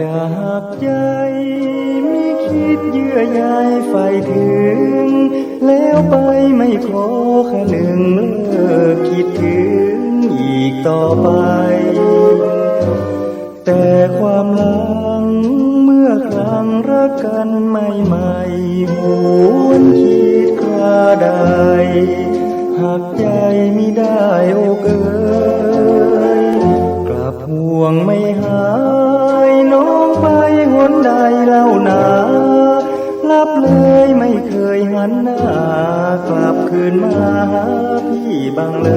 จากใจไม่คิดเยื่อใยใฝ่ถึง แล้วไปไม่ขอแค่หนึ่งเลิกคิดถึงอีกต่อไป แต่ความหลังเมื่อครั้งรักกันใหม่ๆหวนคิดคราใด วงไม่หายน้องไปหนใดเล่านาลับเลยไม่เคยหันหน้ากลับคืนมาหาพี่บางเล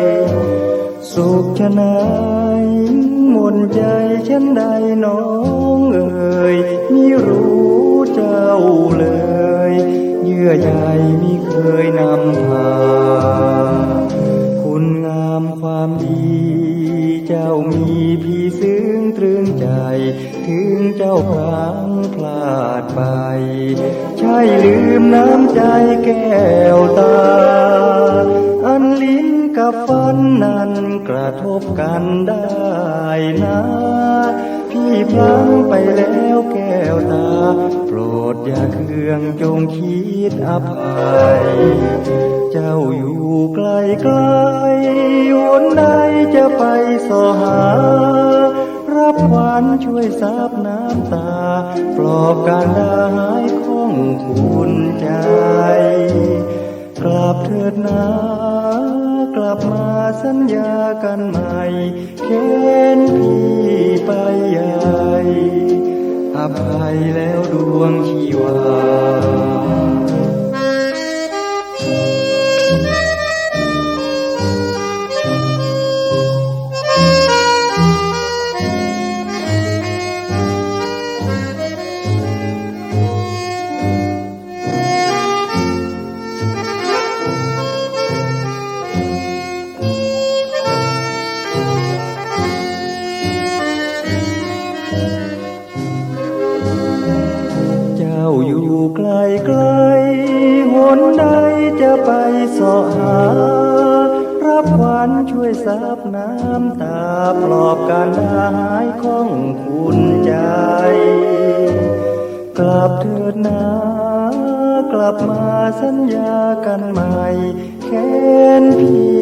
ย สุขชะไหนายหมนใจฉันใดน้องเอ่ยไม่รู้เจ้าเลย เยื่อใยไม่เคยนำพา จ้ามีพี่ซึ้งตรึงใจ ถึงเจ้าพลังพลาดไป ใช่ลืมน้ำใจแก้วตา อันลิ้นกับฟันนั้นกระทบกันได้นะพี่พลังไปแล้วแก้วตา โปรดอย่าเคืองจงคิดอภัย เจ้าอยู่ไกลไกลๆวน ไปสอหา รับขวัญช่วยซับน้ำตา ปลอบการดาหายของคุณใจ กลับเถิดนะกลับมาสัญญากันใหม่เค้นพี่ไปใหญ่อภัยแล้วดวงาอยู่ไกลไกลหนใดจะไปสาะหา รับขวัญช่วยซับน้ำตาปลอบการหายของคุณใจ กลับเถิดนะกลับมาสัญญากันใหม่แค้นพี่